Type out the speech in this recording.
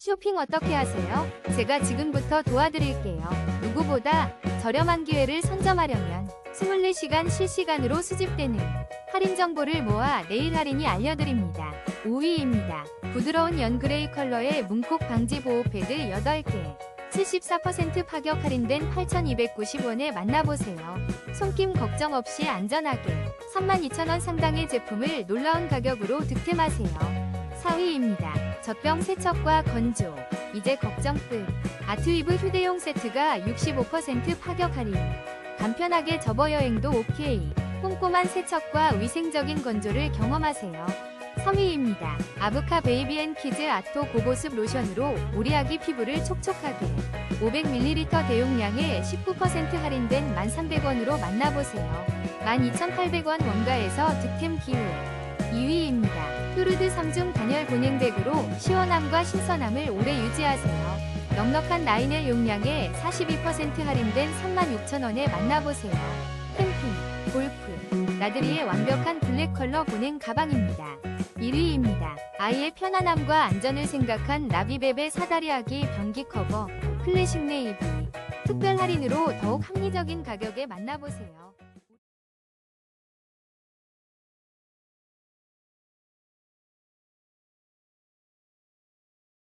쇼핑 어떻게 하세요? 제가 지금부터 도와드릴게요. 누구보다 저렴한 기회를 선점하려면 24시간 실시간으로 수집되는 할인 정보를 모아 내일 할인이 알려드립니다. 5위입니다. 부드러운 연그레이 컬러의 문콕 방지 보호 패드 8개. 74% 파격 할인된 8,290원에 만나보세요. 손김 걱정 없이 안전하게 32,000원 상당의 제품을 놀라운 가격으로 득템하세요. 4위입니다. 젖병 세척과 건조. 이제 걱정 끝. 아트위브 휴대용 세트가 65% 파격 할인. 간편하게 접어 여행도 오케이. 꼼꼼한 세척과 위생적인 건조를 경험하세요. 3위입니다. 아브카 베이비 앤 키즈 아토 고보습 로션으로 우리 아기 피부를 촉촉하게 500ml 대용량에 19% 할인된 1,300원으로 만나보세요. 12,800원 원가에서 득템 기회 2위입니다. 뚜르드 3중 단열 보냉백으로 시원함과 신선함을 오래 유지하세요. 넉넉한 나인의 용량에 42% 할인된 36,000원에 만나보세요. 캠핑, 골프, 나들이의 완벽한 블랙 컬러 보냉 가방입니다. 1위입니다. 아이의 편안함과 안전을 생각한 라비베베 사다리아기 변기 커버, 클래식 네이비. 특별 할인으로 더욱 합리적인 가격에 만나보세요.